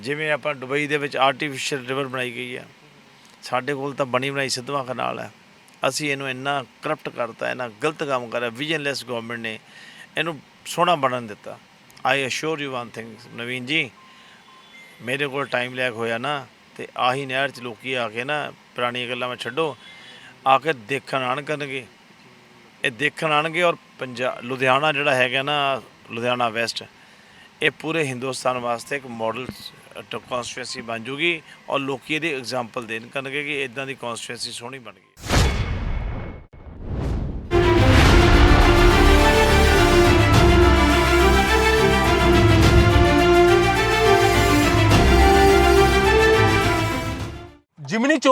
ਜਿਵੇਂ ਆਪਾਂ ਦੁਬਈ ਦੇ ਵਿੱਚ ਆਰਟੀਫੀਸ਼ੀਅਲ ਰਿਵਰ ਬਣਾਈ ਗਈ ਹੈ, ਸਾਡੇ ਕੋਲ ਤਾਂ ਬਣੀ ਬਣਾਈ ਸਿੱਧਵਾਂ ਕਨਾਲ ਹੈ, ਅਸੀਂ ਇਹਨੂੰ ਇੰਨਾ ਕਰਪਟ ਕਰਤਾ, ਇੰਨਾ ਗਲਤ ਕੰਮ ਕਰਿਆ ਵਿਜ਼ਨਲੈਸ ਗਵਰਨਮੈਂਟ ਨੇ ਇਹਨੂੰ ਸੋਹਣਾ ਬਣਨ ਦਿੱਤਾ। I assure you one thing Naveen ji, ਮੇਰੇ ਕੋਲ ਟਾਈਮ ਲੈਕ ਹੋਇਆ ਨਾ, ਤੇ ਆਹੀ ਨਹਿਰ ਚ ਲੋਕੀ ਆ ਕੇ ਨਾ ਪੁਰਾਣੀਆਂ ਗੱਲਾਂ ਮੈਂ ਛੱਡੋ, ਆ ਕੇ ਦੇਖਣ ਆਣ ਕਰਨਗੇ। ਇਹ ਦੇਖਣ ਆਣਗੇ ਔਰ ਪੰਜਾਬ ਲੁਧਿਆਣਾ ਜਿਹੜਾ ਹੈਗਾ ਨਾ, ਲੁਧਿਆਣਾ ਵੈਸਟ, ਇਹ ਪੂਰੇ ਹਿੰਦੁਸਤਾਨ ਵਾਸਤੇ ਇੱਕ ਮਾਡਲ ਕਨਸਟੀਟੂਐਂਸੀ ਬਣ ਜੂਗੀ ਔਰ ਲੋਕੀ ਇਹਦੀ ਐਗਜ਼ਾਮਪਲ ਦੇਣ ਕਰਨਗੇ ਕਿ ਇਦਾਂ ਦੀ ਕਨਸਟੀਟੂਐਂਸੀ ਸੋਹਣੀ ਬਣ ਗਈ।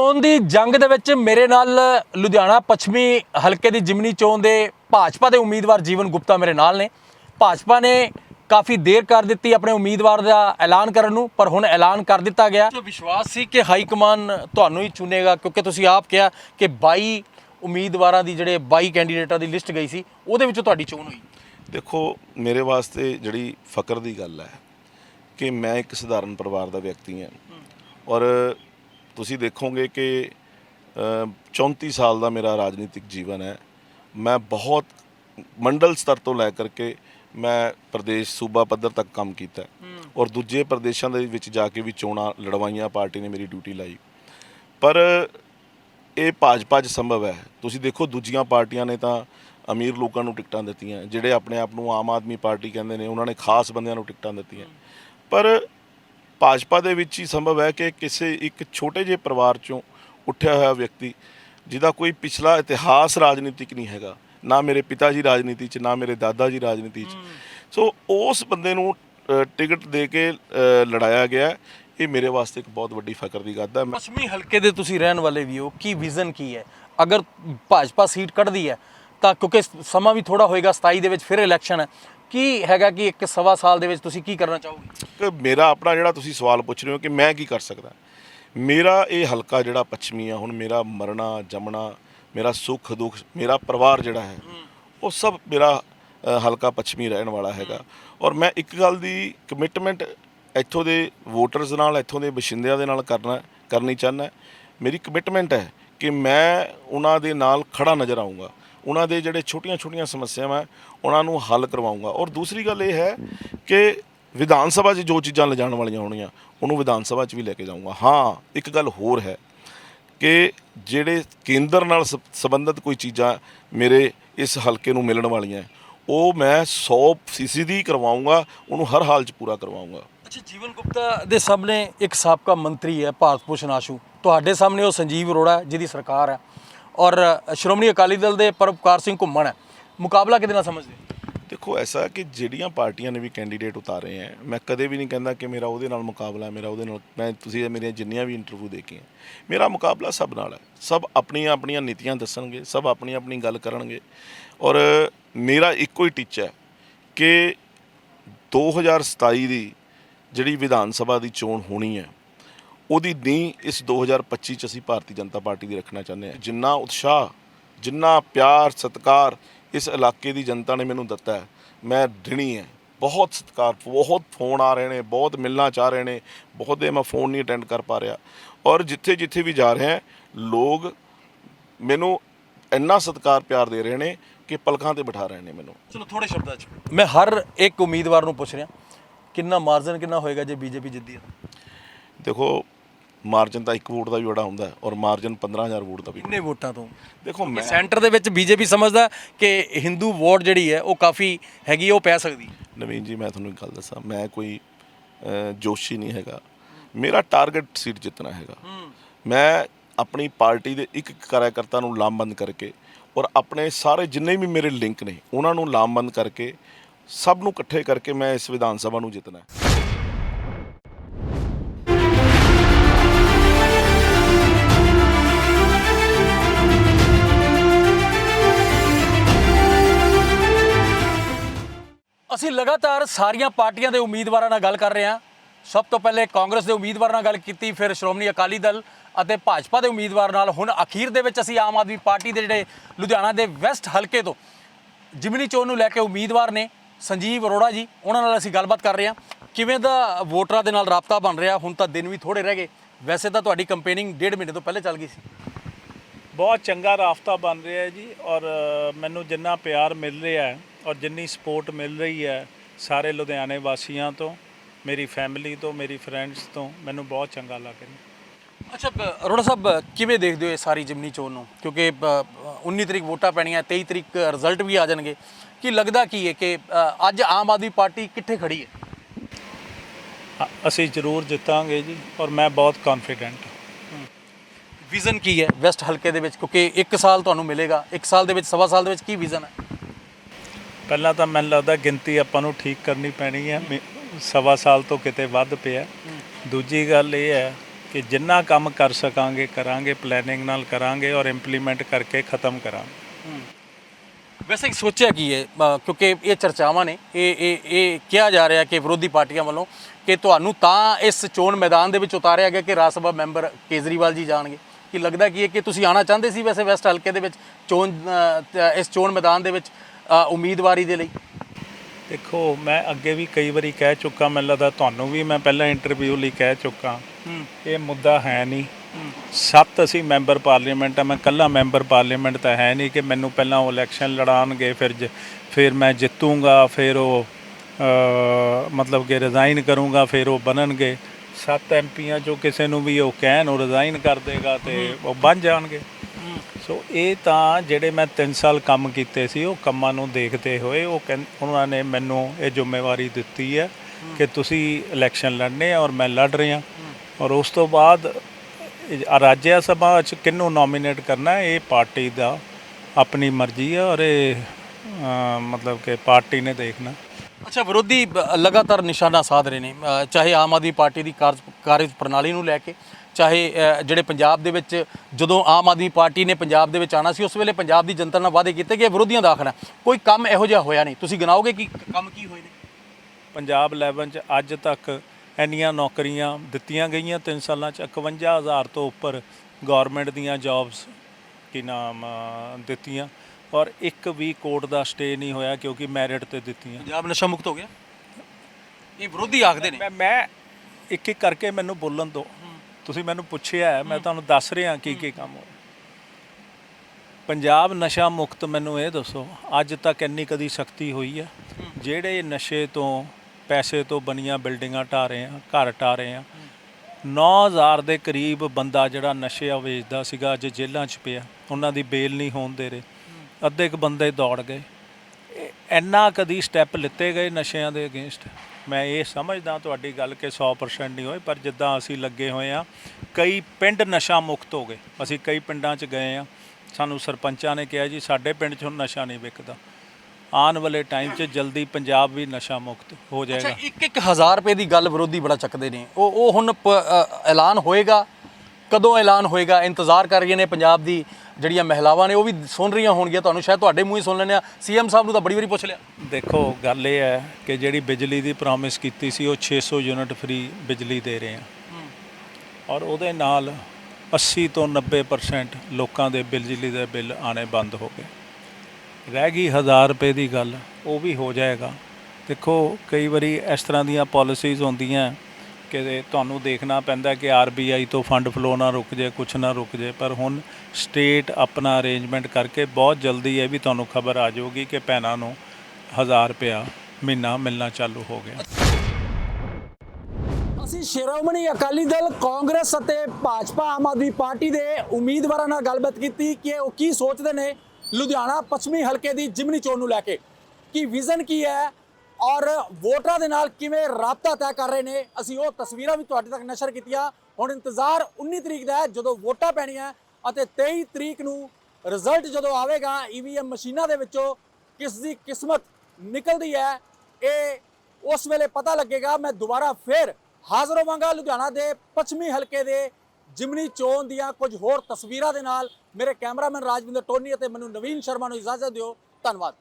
ਚੋਣ ਦੀ ਜੰਗ ਦੇ ਵਿੱਚ ਮੇਰੇ ਨਾਲ ਲੁਧਿਆਣਾ ਪੱਛਮੀ ਹਲਕੇ ਦੀ ਜਿਮਨੀ ਚੋਣ ਦੇ ਭਾਜਪਾ ਦੇ ਉਮੀਦਵਾਰ ਜੀਵਨ ਗੁਪਤਾ ਮੇਰੇ ਨਾਲ ਨੇ। ਭਾਜਪਾ ਨੇ ਕਾਫੀ ਦੇਰ ਕਰ ਦਿੱਤੀ ਆਪਣੇ ਉਮੀਦਵਾਰ ਦਾ ਐਲਾਨ ਕਰਨ ਨੂੰ, ਪਰ ਹੁਣ ਐਲਾਨ ਕਰ ਦਿੱਤਾ ਗਿਆ। ਜੋ ਵਿਸ਼ਵਾਸ ਸੀ ਕਿ ਹਾਈ ਕਮਾਨ ਤੁਹਾਨੂੰ ਹੀ ਚੁਣੇਗਾ, ਕਿਉਂਕਿ ਤੁਸੀਂ ਆਪ ਕਿਹਾ ਕਿ 22 ਉਮੀਦਵਾਰਾਂ ਦੀ ਜਿਹੜੇ 22 ਕੈਂਡੀਡੇਟਾਂ ਦੀ ਲਿਸਟ ਗਈ ਸੀ, ਉਹਦੇ ਵਿੱਚੋਂ ਤੁਹਾਡੀ ਚੋਣ ਹੋਈ। ਦੇਖੋ, ਮੇਰੇ ਵਾਸਤੇ ਜਿਹੜੀ ਫਕਰ ਦੀ ਗੱਲ ਹੈ ਕਿ ਮੈਂ ਇੱਕ ਸਧਾਰਨ ਪਰਿਵਾਰ ਦਾ ਵਿਅਕਤੀ ਹਾਂ। ਔਰ ਤੁਸੀਂ ਦੇਖੋਗੇ ਕਿ ਅ, 34 ਸਾਲ ਦਾ ਮੇਰਾ ਰਾਜਨੀਤਿਕ ਜੀਵਨ ਹੈ। ਮੈਂ ਬਹੁਤ ਮੰਡਲ ਸਤਰ ਤੋਂ ਲੈ ਕਰਕੇ ਮੈਂ ਪ੍ਰਦੇਸ਼ ਸੂਬਾ ਪੱਧਰ ਤੱਕ ਕੰਮ ਕੀਤਾ। ਹੈ। ਔਰ ਦੂਜੇ ਪ੍ਰਦੇਸ਼ਾਂ ਦੇ ਵਿੱਚ ਜਾ ਕੇ ਵੀ ਚੋਣਾਂ ਲੜਵਾਈਆਂ ਪਾਰਟੀ ਨੇ ਮੇਰੀ ਡਿਊਟੀ ਲਾਈ। ਪਰ ਇਹ ਭਾਜਪਾ 'ਚ ਸੰਭਵ ਹੈ। ਤੁਸੀਂ ਦੇਖੋ ਦੂਜੀਆਂ ਪਾਰਟੀਆਂ ਨੇ ਤਾਂ ਅਮੀਰ ਲੋਕਾਂ ਨੂੰ ਟਿਕਟਾਂ ਦਿੱਤੀਆਂ ਜਿਹੜੇ ਆਪਣੇ ਆਪ ਨੂੰ ਆਮ ਆਦਮੀ ਪਾਰਟੀ ਕਹਿੰਦੇ ਨੇ ਉਹਨਾਂ ਨੇ ਖਾਸ ਬੰਦਿਆਂ ਨੂੰ ਟਿਕਟਾਂ ਦਿੱਤੀਆਂ। ਪਰ ਭਾਜਪਾ ਦੇ ਵਿੱਚ ਹੀ ਸੰਭਵ ਹੈ ਕਿ ਕਿਸੇ ਇੱਕ ਛੋਟੇ ਜਿਹੇ ਪਰਿਵਾਰ ਚੋਂ ਉੱਠਿਆ ਹੋਇਆ ਵਿਅਕਤੀ ਜਿਹਦਾ ਕੋਈ ਪਿਛਲਾ ਇਤਿਹਾਸ ਰਾਜਨੀਤਿਕ ਨਹੀਂ ਹੈਗਾ ਨਾ ਮੇਰੇ ਪਿਤਾ ਜੀ ਰਾਜਨੀਤੀ 'ਚ ਨਾ ਮੇਰੇ ਦਾਦਾ ਜੀ ਰਾਜਨੀਤੀ 'ਚ। ਸੋ ਉਸ ਬੰਦੇ ਨੂੰ ਟਿਕਟ ਦੇ ਕੇ ਲੜਾਇਆ ਗਿਆ। ਇਹ ਮੇਰੇ ਵਾਸਤੇ ਇੱਕ ਬਹੁਤ ਵੱਡੀ ਫਖਰ ਦੀ ਗੱਲ ਹੈ। ਪੱਛਮੀ ਹਲਕੇ ਦੇ ਤੁਸੀਂ ਰਹਿਣ ਵਾਲੇ ਵੀ ਹੋ ਕੀ ਵਿਜ਼ਨ ਕੀ ਹੈ? ਅਗਰ ਭਾਜਪਾ ਸੀਟ ਕੱਢਦੀ ਹੈ ਤਾਂ ਕਿਉਂਕਿ ਸਮਾਂ ਵੀ ਥੋੜਾ ਹੋਏਗਾ 27 ਦੇ ਵਿੱਚ ਫਿਰ ਇਲੈਕਸ਼ਨ ਹੈ। ਕੀ ਹੈਗਾ ਕਿ ਇੱਕ ਸਵਾ ਸਾਲ ਦੇ ਵਿੱਚ ਤੁਸੀਂ ਕੀ ਕਰਨਾ ਚਾਹੋਗੇ? ਕਿ ਮੇਰਾ ਆਪਣਾ ਜਿਹੜਾ ਤੁਸੀਂ ਸਵਾਲ ਪੁੱਛ ਰਹੇ ਹੋ ਕਿ ਮੈਂ ਕੀ ਕਰ ਸਕਦਾ। ਮੇਰਾ ਇਹ ਹਲਕਾ ਜਿਹੜਾ ਪੱਛਮੀ ਆ ਹੁਣ ਮੇਰਾ ਮਰਨਾ ਜੰਮਣਾ ਮੇਰਾ ਸੁੱਖ ਦੁੱਖ ਮੇਰਾ ਪਰਿਵਾਰ ਜਿਹੜਾ ਹੈ ਉਹ ਸਭ ਮੇਰਾ ਅ, ਹਲਕਾ ਪੱਛਮੀ ਰਹਿਣ ਵਾਲਾ ਹੈਗਾ। ਔਰ ਮੈਂ ਇੱਕ ਗੱਲ ਦੀ ਕਮਿਟਮੈਂਟ ਇੱਥੋਂ ਦੇ ਵੋਟਰਸ ਨਾਲ ਇੱਥੋਂ ਦੇ ਵਸਿੰਦਿਆਂ ਦੇ ਨਾਲ ਕਰਨਾ ਕਰਨੀ ਚਾਹੁੰਦਾ। ਮੇਰੀ ਕਮਿਟਮੈਂਟ ਹੈ ਕਿ ਮੈਂ ਉਹਨਾਂ ਦੇ ਨਾਲ ਖੜਾ ਨਜ਼ਰ ਆਉਂਗਾ ਉਹਨਾਂ ਦੇ ਜਿਹੜੇ ਛੋਟੀਆਂ-ਛੋਟੀਆਂ ਸਮੱਸਿਆਵਾਂ ਉਹਨਾਂ ਨੂੰ ਹੱਲ ਕਰਵਾਉਂਗਾ। ਔਰ ਦੂਸਰੀ ਗੱਲ ਇਹ ਹੈ ਕਿ ਵਿਧਾਨ ਸਭਾ 'ਚ ਜੋ ਚੀਜ਼ਾਂ ਲਿਜਾਣ ਵਾਲੀਆਂ ਹੋਣੀਆਂ, ਉਹਨੂੰ ਵਿਧਾਨ ਸਭਾ 'ਚ ਵੀ ਲੈ ਕੇ ਜਾਊਂਗਾ। ਹਾਂ, ਇੱਕ ਗੱਲ ਹੋਰ ਹੈ ਕਿ ਜਿਹੜੇ ਕੇਂਦਰ ਨਾਲ ਸਬ- ਸੰਬੰਧਿਤ ਕੋਈ ਚੀਜ਼ਾਂ ਮੇਰੇ ਇਸ ਹਲਕੇ ਨੂੰ ਮਿਲਣ ਵਾਲੀਆਂ, ਉਹ ਮੈਂ 100% ਕਰਵਾਉਂਗਾ ਉਹਨੂੰ ਹਰ ਹਾਲ 'ਚ ਪੂਰਾ ਕਰਵਾਉਂਗਾ ਅੱਛਾ, ਜੀਵਨ ਗੁਪਤਾ ਦੇ ਸਾਹਮਣੇ ਇੱਕ ਸਾਬਕਾ ਮੰਤਰੀ ਹੈ ਭਾਰਤ ਭੂਸ਼ਣ ਆਸ਼ੂ। ਤੁਹਾਡੇ ਸਾਹਮਣੇ ਉਹ ਸੰਜੀਵ ਅਰੋੜਾ, ਜਿਹਦੀ ਸਰਕਾਰ ਹੈ। ਔਰ ਸ਼੍ਰੋਮਣੀ ਅਕਾਲੀ ਦਲ ਦੇ ਪਰਪਕਾਰ ਸਿੰਘ ਘੁੰਮਣ ਹੈ। ਮੁਕਾਬਲਾ ਕਿਹਦੇ ਨਾਲ ਸਮਝਦੇ? ਦੇਖੋ, ਐਸਾ ਕਿ ਜਿਹੜੀਆਂ ਪਾਰਟੀਆਂ ਨੇ ਵੀ ਕੈਂਡੀਡੇਟ ਉਤਾਰੇ ਹੈ, ਮੈਂ ਕਦੇ ਵੀ ਨਹੀਂ ਕਹਿੰਦਾ ਕਿ ਮੇਰਾ ਉਹਦੇ ਨਾਲ ਮੁਕਾਬਲਾ ਮੇਰਾ ਉਹਦੇ ਨਾਲ, ਮੈਂ ਤੁਸੀਂ ਇਹ ਮੇਰੀਆਂ ਜਿੰਨੀਆਂ ਵੀ ਇੰਟਰਵਿਊ ਦੇਖੀਆਂ, ਮੇਰਾ ਮੁਕਾਬਲਾ ਸਭ ਨਾਲ ਹੈ। ਸਭ ਆਪਣੀਆਂ ਆਪਣੀਆਂ ਨੀਤੀਆਂ ਦੱਸਣਗੇ, ਸਭ ਆਪਣੀ ਆਪਣੀ ਗੱਲ ਕਰਨਗੇ। ਔਰ ਮੇਰਾ ਇੱਕੋ ਹੀ ਟੀਚਾ ਹੈ ਕਿ 2027 ਦੀ ਜਿਹੜੀ ਵਿਧਾਨ ਸਭਾ ਦੀ ਚੋਣ ਹੋਣੀ ਹੈ ਉਹਦੀ ਨੀਂਹ ਇਸ 2025 ਚ ਅਸੀਂ ਭਾਰਤੀ ਜਨਤਾ ਪਾਰਟੀ ਦੀ ਰੱਖਣਾ ਚਾਹੁੰਦੇ ਹਾਂ। ਜਿੰਨਾ ਉਤਸ਼ਾਹ ਜਿੰਨਾ ਪਿਆਰ ਸਤਿਕਾਰ ਇਸ ਇਲਾਕੇ ਦੀ ਜਨਤਾ ਨੇ ਮੈਨੂੰ ਦਿੱਤਾ ਹੈ। ਮੈਂ ਢਣੀ ਹੈ। ਬਹੁਤ ਸਤਿਕਾਰ ਬਹੁਤ ਫੋਨ ਆ ਰਹੇ ਨੇ ਬਹੁਤ ਮਿਲਣਾ ਚਾਹ ਰਹੇ ਨੇ ਬਹੁਤ ਦੇ ਮੈਂ ਫੋਨ ਨਹੀਂ ਅਟੈਂਡ ਕਰ ਪਾ ਰਿਹਾ। ਔਰ ਜਿੱਥੇ ਜਿੱਥੇ ਵੀ ਜਾ ਰਿਹਾ ਲੋਕ ਮੈਨੂੰ ਇੰਨਾ ਸਤਿਕਾਰ ਪਿਆਰ ਦੇ ਰਹੇ ਨੇ ਕਿ ਪਲਕਾਂ ਤੇ ਬਿਠਾ ਰਹੇ ਨੇ ਮੈਨੂੰ। ਚਲੋ ਥੋੜੇ ਸ਼ਬਦਾਂ 'ਚ। ਮੈਂ ਹਰ ਇੱਕ ਉਮੀਦਵਾਰ ਨੂੰ ਪੁੱਛ ਰਿਹਾ ਕਿੰਨਾ ਮਾਰਜਨ ਕਿੰਨਾ ਹੋਏਗਾ ਜੇ ਬੀਜੇਪੀ ਜਿੱਤਦੀ ਹੈ? ਦੇਖੋ ਮਾਰਜਨ ਤਾਂ ਇੱਕ ਵੋਟ ਦਾ ਵੀ ਬੜਾ ਹੁੰਦਾ ਹੈ ਔਰ ਮਾਰਜਨ 15000 ਵੋਟ ਦਾ ਵੀ। ਕਿੰਨੇ ਵੋਟਾਂ ਤੋਂ? ਦੇਖੋ ਮੈਂ ਸੈਂਟਰ ਦੇ ਵਿੱਚ ਬੀਜੇਪੀ ਸਮਝਦਾ ਕਿ ਹਿੰਦੂ ਵੋਟ ਜਿਹੜੀ ਹੈ ਉਹ ਕਾਫੀ ਹੈਗੀ ਉਹ ਪੈ ਸਕਦੀ। ਨਵੀਨ ਜੀ ਮੈਂ ਤੁਹਾਨੂੰ ਇੱਕ ਗੱਲ ਦੱਸਾਂ। ਮੈਂ ਕੋਈ ਜੋਸ਼ੀ ਨਹੀਂ ਹੈਗਾ। ਮੇਰਾ ਟਾਰਗੇਟ ਸੀਟ ਜਿੱਤਣਾ ਹੈਗਾ। ਮੈਂ ਆਪਣੀ ਪਾਰਟੀ ਦੇ ਇੱਕ ਇੱਕ ਕਾਰਜਕਰਤਾ ਨੂੰ ਲਾਮਬੰਦ ਕਰਕੇ ਔਰ ਆਪਣੇ ਸਾਰੇ ਜਿੰਨੇ ਵੀ ਮੇਰੇ ਲਿੰਕ ਨੇ ਉਹਨਾਂ ਨੂੰ ਲਾਮਬੰਦ ਕਰਕੇ ਸਭ ਨੂੰ ਇਕੱਠੇ ਕਰਕੇ ਮੈਂ ਇਸ ਵਿਧਾਨ ਸਭਾ ਨੂੰ ਜਿੱਤਣਾ ਹੈ। ਲਗਾਤਾਰ ਸਾਰੀਆਂ ਪਾਰਟੀਆਂ ਦੇ ਉਮੀਦਵਾਰਾਂ ਨਾਲ ਗੱਲ ਕਰ ਰਹੇ ਹਾਂ। ਸਭ ਤੋਂ ਪਹਿਲੇ ਕਾਂਗਰਸ ਦੇ ਉਮੀਦਵਾਰ ਨਾਲ ਗੱਲ ਕੀਤੀ, ਫਿਰ ਸ਼੍ਰੋਮਣੀ ਅਕਾਲੀ ਦਲ ਅਤੇ ਭਾਜਪਾ ਦੇ ਉਮੀਦਵਾਰ ਨਾਲ। ਹੁਣ ਅਖੀਰ ਦੇ ਵਿੱਚ ਅਸੀਂ ਆਮ ਆਦਮੀ ਪਾਰਟੀ ਦੇ ਜਿਹੜੇ ਲੁਧਿਆਣਾ ਦੇ ਵੈਸਟ ਹਲਕੇ ਤੋਂ ਜਿਮਨੀ ਚੋਣ ਨੂੰ ਲੈ ਕੇ ਉਮੀਦਵਾਰ ਨੇ ਸੰਜੀਵ ਅਰੋੜਾ ਜੀ, ਉਹਨਾਂ ਨਾਲ ਅਸੀਂ ਗੱਲਬਾਤ ਕਰ ਰਹੇ ਹਾਂ। ਕਿਵੇਂ ਦਾ ਵੋਟਰਾਂ ਦੇ ਨਾਲ ਰਾਬਤਾ ਬਣ ਰਿਹਾ? ਹੁਣ ਤਾਂ ਦਿਨ ਵੀ ਥੋੜੇ ਰਹਿ ਗਏ। ਵੈਸੇ ਤਾਂ ਤੁਹਾਡੀ ਕੰਪੇਨਿੰਗ ਡੇਢ ਮਹੀਨੇ ਤੋਂ ਪਹਿਲੇ ਚੱਲ ਗਈ ਸੀ। ਬਹੁਤ ਚੰਗਾ ਰਾਫਤਾ ਬਣ ਰਿਹਾ ਹੈ ਜੀ ਔਰ ਮੈਨੂੰ ਜਿੰਨਾ ਪਿਆਰ ਮਿਲ ਰਿਹਾ ਹੈ ਔਰ ਜਿੰਨੀ ਸਪੋਰਟ ਮਿਲ ਰਹੀ ਹੈ ਸਾਰੇ ਲੁਧਿਆਣੇ ਵਾਸੀਆਂ ਤੋਂ ਮੇਰੀ ਫੈਮਿਲੀ ਤੋਂ ਮੇਰੀ ਫਰੈਂਡਸ ਤੋਂ ਮੈਨੂੰ ਬਹੁਤ ਚੰਗਾ ਲੱਗ ਰਿਹਾ। ਅੱਛਾ ਬ- ਅਰੋੜਾ ਸਾਹਿਬ ਕਿਵੇਂ ਦੇਖਦੇ ਹੋ ਇਹ ਸਾਰੀ ਜਿਮਨੀ ਚੋਣ ਨੂੰ? ਕਿਉਂਕਿ ਬ- 19 ਤਰੀਕ ਵੋਟਾਂ ਪੈਣੀਆਂ 23 ਤਰੀਕ ਰਿਜ਼ਲਟ ਵੀ ਆ ਜਾਣਗੇ। ਕੀ ਲੱਗਦਾ ਕੀ ਹੈ ਕਿ ਅ, ਅੱਜ ਆਮ ਆਦਮੀ ਪਾਰਟੀ ਕਿੱਥੇ ਖੜੀ ਹੈ? ਅ- ਅਸੀਂ ਜ਼ਰੂਰ ਜਿੱਤਾਂਗੇ ਜੀ ਔਰ ਮੈਂ ਬਹੁਤ ਕੌਨਫੀਡੈਂਟ ਹਾਂ। ਵਿਜ਼ਨ ਕੀ ਹੈ ਵੈਸਟ ਹਲਕੇ ਦੇ ਵਿੱਚ? ਕਿਉਂਕਿ 1 ਸਾਲ ਤੁਹਾਨੂੰ ਮਿਲੇਗਾ 1 ਸਾਲ ਦੇ ਵਿੱਚ ਸਵਾ ਸਾਲ ਦੇ ਵਿੱਚ ਕੀ ਵਿਜ਼ਨ ਹੈ? ਪਹਿਲਾਂ ਤਾਂ ਮੈਨੂੰ ਲੱਗਦਾ ਗਿਣਤੀ ਆਪਾਂ ਨੂੰ ਠੀਕ ਕਰਨੀ ਪੈਣੀ ਹੈ। ਮੇ- ਸਵਾ ਸਾਲ ਤੋਂ ਕਿਤੇ ਵੱਧ ਪਿਆ। ਦੂਜੀ ਗੱਲ ਇਹ ਹੈ ਕਿ ਜਿੰਨਾ ਕੰਮ ਕਰ ਸਕਾਂਗੇ ਕਰਾਂਗੇ ਪਲੈਨਿੰਗ ਨਾਲ ਕਰਾਂਗੇ ਔਰ ਇੰਪਲੀਮੈਂਟ ਕਰਕੇ ਖਤਮ ਕਰਾਂਗੇ। ਵੈਸੇ ਸੋਚਿਆ ਕੀ ਹੈ? ਅ, ਕਿਉਂਕਿ ਇਹ ਚਰਚਾਵਾਂ ਨੇ ਇਹ ਇਹ ਇਹ ਕਿਹਾ ਜਾ ਰਿਹਾ ਕਿ ਵਿਰੋਧੀ ਪਾਰਟੀਆਂ ਵੱਲੋਂ ਕਿ ਤੁਹਾਨੂੰ ਤਾਂ ਇਸ ਚੋਣ ਮੈਦਾਨ ਦੇ ਵਿੱਚ ਉਤਾਰਿਆ ਗਿਆ ਕਿ ਰਾਜ ਸਭਾ ਮੈਂਬਰ ਕੇਜਰੀਵਾਲ ਜੀ ਜਾਣਗੇ। ਕਿ ਲੱਗਦਾ ਕੀ ਹੈ ਕਿ ਤੁਸੀਂ ਆਣਾ ਚਾਹੁੰਦੇ ਸੀ ਵੈਸੇ ਵੈਸਟ ਹਲਕੇ ਦੇ ਵਿੱਚ ਚੋਣ ਅ, ਤ- ਇਸ ਚੋਣ ਮੈਦਾਨ ਦੇ ਵਿੱਚ? ਉਮੀਦਵਾਰੀ ਦੇ ਲਈ? ਦੇਖੋ ਮੈਂ ਅੱਗੇ ਵੀ ਕਈ ਵਾਰੀ ਕਹਿ ਚੁੱਕਾ ਮੈਨੂੰ ਲੱਗਦਾ ਤੁਹਾਨੂੰ ਵੀ ਮੈਂ ਪਹਿਲਾਂ ਇੰਟਰਵਿਊ ਲਈ ਕਹਿ ਚੁੱਕਾ। ਇਹ ਮੁੱਦਾ ਹੈ ਨਹੀਂ। ਸੱਤ ਅਸੀਂ ਮੈਂਬਰ ਪਾਰਲੀਮੈਂਟ ਆ ਮੈਂ ਕੱਲਾ ਮੈਂਬਰ ਪਾਰਲੀਮੈਂਟ ਤਾਂ ਹੈ ਨਹੀਂ ਕਿ ਮੈਨੂੰ ਪਹਿਲਾਂ ਉਹ ਇਲੈਕਸ਼ਨ ਲੜਾਣਗੇ ਫਿਰ ਜ- ਫਿਰ ਮੈਂ ਜਿੱਤੂੰਗਾ ਫਿਰ ਉਹ ਮਤਲਬ ਕਿ ਰਿਜ਼ਾਈਨ ਕਰੂੰਗਾ ਫਿਰ ਉਹ ਬਣਨਗੇ। ਸੱਤ ਐਮਪੀਆਂ ਚੋਂ ਕਿਸੇ ਨੂੰ ਵੀ ਉਹ ਕਹਿਣ ਉਹ ਰਿਜ਼ਾਈਨ ਕਰ ਦੇਗਾ ਤੇ ਉਹ ਬਣ ਜਾਣਗੇ। ਸੋ ਇਹ ਤਾਂ ਜਿਹੜੇ ਮੈਂ 3 ਸਾਲ ਕੰਮ ਕੀਤੇ ਸੀ ਉਹ ਕੰਮਾਂ ਨੂੰ ਦੇਖਦੇ ਹੋਏ ਉਹ ਕਹਿੰ- ਉਹਨਾਂ ਨੇ ਮੈਨੂੰ ਇਹ ਜ਼ਿੰਮੇਵਾਰੀ ਦਿੱਤੀ ਹੈ ਕਿ ਤੁਸੀਂ ਇਲੈਕਸ਼ਨ ਲੜਨੇ ਆ ਔਰ ਮੈਂ ਲੜ ਰਿਹਾ। ਔਰ ਉਸ ਤੋਂ ਬਾਅਦ ਇਹ ਰਾਜ ਸਭਾ ਚ ਕਿਹਨੂੰ ਨੋਮੀਨੇਟ ਕਰਨਾ ਹੈ, ਇਹ ਪਾਰਟੀ ਦਾ ਆਪਣੀ ਮਰਜ਼ੀ ਹੈ ਔਰ ਇਹ ਮਤਲਬ ਕਿ ਪਾਰਟੀ ਨੇ ਦੇਖਣਾ। ਅੱਛਾ ਵਿਰੋਧੀ ਬ- ਲਗਾਤਾਰ ਨਿਸ਼ਾਨਾ ਸਾਧ ਰਹੇ ਨੇ ਅ, ਚਾਹੇ ਆਮ ਆਦਮੀ ਪਾਰਟੀ ਦੀ ਕਾਰਜ ਪ੍ਰਣਾਲੀ ਨੂੰ ਲੈ ਕੇ ਚਾਹੇ ਜਿਹੜੇ ਪੰਜਾਬ ਦੇ ਵਿੱਚ ਜਦੋਂ ਆਮ ਆਦਮੀ ਪਾਰਟੀ ਨੇ ਪੰਜਾਬ ਦੇ ਵਿੱਚ ਆਣਾ ਸੀ ਉਸ ਵੇਲੇ ਪੰਜਾਬ ਦੀ ਜਨਤਾ ਨਾਲ ਵਾਅਦੇ ਕੀਤੇ ਗਏ ਵਿਰੋਧੀਆਂ ਦਾ ਆਖਣਾ ਕੋਈ ਕੰਮ ਇਹੋ ਜਿਹਾ ਹੋਇਆ ਨਹੀਂ। ਤੁਸੀਂ ਗਿਣਾਓਗੇ ਕਿ ਕੰਮ ਕੀ ਹੋਏ ਨੇ? ਪੰਜਾਬ 11 ਚ ਅੱਜ ਤੱਕ ਇੰਨੀਆਂ ਨੌਕਰੀਆਂ ਦਿੱਤੀਆਂ ਗਈਆਂ 3 ਸਾਲਾਂ ਚ 51000 ਤੋਂ ਉੱਪਰ ਗਵਰਨਮੈਂਟ ਦੀਆਂ ਜੌਬਸ ਕੀ ਨਾਮ ਦਿੱਤੀਆਂ। ਔਰ ਇੱਕ ਵੀ ਕੋਰਟ ਦਾ ਸਟੇ ਨਹੀਂ ਹੋਇਆ ਕਿਉਂਕਿ ਮੈਰਿਟ ਤੇ ਦਿੱਤੀਆਂ। ਪੰਜਾਬ ਨਸ਼ਾ ਮੁਕਤ ਹੋ ਗਿਆ? ਇਹ ਵਿਰੋਧੀ ਆਖਦੇ ਨੇ। ਮੈਂ ਮੈਂ ਇੱਕ ਇੱਕ ਕਰਕੇ ਮੈਨੂੰ ਬੋਲਣ ਦਿਓ। ਤੁਸੀਂ ਮੈਨੂੰ ਪੁੱਛਿਆ ਹੈ ਮੈਂ ਤੁਹਾਨੂੰ ਦੱਸ ਰਿਹਾ ਕੀ ਕੀ ਕੰਮ ਹੋਇਆ ਪੰਜਾਬ ਨਸ਼ਾ ਮੁਕਤ ਮੈਨੂੰ ਇਹ ਦੱਸੋ ਅੱਜ ਤੱਕ ਇੰਨੀ ਕਦੀ ਸਖਤੀ ਹੋਈ ਹੈ? ਜਿਹੜੇ ਨਸ਼ੇ ਤੋਂ ਪੈਸੇ ਤੋਂ ਬਣੀਆਂ ਬਿਲਡਿੰਗਾਂ ਢਾ ਰਹੇ ਆ ਘਰ ਢਾ ਰਹੇ ਆ 9000 ਦੇ ਕਰੀਬ ਬੰਦਾ ਜਿਹੜਾ ਨਸ਼ੇ ਵੇਚਦਾ ਸੀਗਾ ਅੱਜ ਜੇਲ੍ਹਾਂ 'ਚ ਪਿਆ ਉਹਨਾਂ ਦੀ ਬੇਲ ਨਹੀਂ ਹੋਣ ਦੇ ਰਹੇ। ਅੱਧੇ ਕੁ ਬੰਦੇ ਦੌੜ ਗਏ। ਇੰਨਾ ਕਦੀ ਸਟੈਪ ਲਿੱਤੇ ਗਏ ਨਸ਼ਿਆਂ ਦੇ ਅਗੇਂਸਟ ਮੈਂ ਇਹ ਸਮਝਦਾ ਤੁਹਾਡੀ ਗੱਲ ਕਿ 100% ਨਹੀਂ ਹੋਏ ਪਰ ਜਿੱਦਾਂ ਅਸੀਂ ਲੱਗੇ ਹੋਏ ਆ ਕਈ ਪਿੰਡ ਨਸ਼ਾ ਮੁਕਤ ਹੋ ਗਏ। ਅਸੀਂ ਕਈ ਪਿੰਡਾਂ 'ਚ ਗਏ ਆ ਸਾਨੂੰ ਸਰਪੰਚਾਂ ਨੇ ਕਿਹਾ ਜੀ ਸਾਡੇ ਪਿੰਡ 'ਚ ਹੁਣ ਨਸ਼ਾ ਨਹੀਂ ਵਿਕਦਾ। ਆਉਣ ਵਾਲੇ ਟਾਈਮ 'ਚ ਜਲਦੀ ਪੰਜਾਬ ਵੀ ਨਸ਼ਾ ਮੁਕਤ ਹੋ ਅੱਛਾ ਜਾਏਗਾ। ਇੱਕ ਇੱਕ ਹਜ਼ਾਰ ਰੁਪਏ ਦੀ ਗੱਲ ਵਿਰੋਧੀ ਬੜਾ ਚੱਕਦੇ ਨੇ। ਉਹ ਉਹ ਹੁਣ ਐਲਾਨ ਹੋਏਗਾ। ਕਦੋਂ ਐਲਾਨ ਹੋਏਗਾ? ਇੰਤਜ਼ਾਰ ਕਰ ਰਹੀਆਂ ਨੇ ਪੰਜਾਬ ਦੀ ਜਿਹੜੀਆਂ ਮਹਿਲਾਵਾਂ ਨੇ ਉਹ ਵੀ ਸੁਣ ਰਹੀਆਂ ਹੋਣਗੀਆਂ। ਤੁਹਾਨੂੰ ਸ਼ਾਇਦ ਤੁਹਾਡੇ ਮੂੰਹ ਹੀ ਸੁਣ ਲੈਣੇ ਆ ਸੀਐਮ ਸਾਹਿਬ ਨੂੰ ਤਾਂ ਬੜੀ ਵਾਰੀ ਪੁੱਛ ਲਿਆ। ਦੇਖੋ ਗੱਲ ਇਹ ਹੈ ਕਿ ਜਿਹੜੀ ਬਿਜਲੀ ਦੀ ਪ੍ਰੋਮਿਸ ਕੀਤੀ ਸੀ ਉਹ 600 ਯੂਨਿਟ ਫ੍ਰੀ ਬਿਜਲੀ ਦੇ ਰਹੇ ਆ ਔਰ ਉਹਦੇ ਨਾਲ 80 ਤੋਂ 90% ਲੋਕਾਂ ਦੇ ਬਿਜਲੀ ਦੇ ਬਿੱਲ ਆਣੇ ਬੰਦ ਹੋ ਗਏ। ਰਹਿ ਗਈ 1000 ਰੁਪਏ ਦੀ ਗੱਲ ਉਹ ਵੀ ਹੋ ਜਾਏਗਾ। ਦੇਖੋ ਕਈ ਵਾਰੀ ਇਸ ਤਰ੍ਹਾਂ ਦੀਆਂ ਪਾਲਿਸੀਜ਼ ਹੁੰਦੀਆਂ ਕਿ ਤੁਹਾਨੂੰ ਦੇਖਣਾ ਪੈਂਦਾ ਕਿ ਆਰਬੀਆਈ ਤੋਂ ਫੰਡ ਫਲੋ ਨਾ ਰੁਕ ਜੇ ਕੁਛ ਨਾ ਰੁਕ ਜੇ ਪਰ ਹੁਣ ਸਟੇਟ ਆਪਣਾ ਅਰੇਂਜਮੈਂਟ ਕਰਕੇ ਬਹੁਤ ਜਲਦੀ ਇਹ ਵੀ ਤੁਹਾਨੂੰ ਖਬਰ ਆ ਜਾਊਗੀ ਕਿ ਭੈਣਾਂ ਨੂੰ 1000 ਰੁਪਇਆ ਮਹੀਨਾ ਮਿਲਣਾ ਚਾਲੂ ਹੋ ਗਿਆ। ਅਸੀਂ ਸ਼੍ਰੋਮਣੀ ਅਕਾਲੀ ਦਲ, ਕਾਂਗਰਸ ਅਤੇ ਭਾਜਪਾ ਆਮ ਆਦਮੀ ਪਾਰਟੀ ਦੇ ਉਮੀਦਵਾਰਾਂ ਨਾਲ ਗੱਲਬਾਤ ਕੀਤੀ ਕਿ ਉਹ ਕੀ ਸੋਚਦੇ ਨੇ? ਲੁਧਿਆਣਾ ਪੱਛਮੀ ਹਲਕੇ ਦੀ ਜਿਮਨੀ ਚੋਣ ਨੂੰ ਲੈ ਕੇ। ਕੀ ਵਿਜ਼ਨ ਕੀ ਹੈ? ਔਰ ਵੋਟਰਾਂ ਦੇ ਨਾਲ ਕਿਵੇਂ ਰਾਬਤਾ ਤੈਅ ਕਰ ਰਹੇ ਨੇ, ਅਸੀਂ ਉਹ ਤਸਵੀਰਾਂ ਵੀ ਤੁਹਾਡੇ ਤੱਕ ਨਸ਼ਰ ਕੀਤੀਆਂ। ਹੁਣ ਇੰਤਜ਼ਾਰ 19 ਤਰੀਕ ਦਾ ਹੈ, ਜਦੋਂ ਵੋਟਾਂ ਪੈਣੀਆਂ ਅਤੇ 23 ਤਰੀਕ ਨੂੰ ਰਿਜ਼ਲਟ ਜਦੋਂ ਆਵੇਗਾ ਈਵੀਐਮ ਮਸ਼ੀਨਾਂ ਦੇ ਵਿੱਚੋਂ ਕਿਸ ਦੀ ਕਿਸਮਤ ਨਿਕਲਦੀ ਹੈ, ਇਹ ਉਸ ਵੇਲੇ ਪਤਾ ਲੱਗੇਗਾ। ਮੈਂ ਦੁਬਾਰਾ ਫੇਰ ਹਾਜ਼ਰ ਹੋਵਾਂਗਾ ਲੁਧਿਆਣਾ ਦੇ ਪੱਛਮੀ ਹਲਕੇ ਦੇ ਜਿਮਨੀ ਚੋਣ ਦੀਆਂ ਕੁਝ ਹੋਰ ਤਸਵੀਰਾਂ ਦੇ ਨਾਲ। ਮੇਰੇ ਕੈਮਰਾਮੈਨ ਰਾਜਵਿੰਦਰ ਟੋਨੀ ਅਤੇ ਮੈਨੂੰ ਨਵੀਨ ਸ਼ਰਮਾ ਨੂੰ ਇਜਾਜ਼ਤ ਦਿਓ। ਧੰਨਵਾਦ।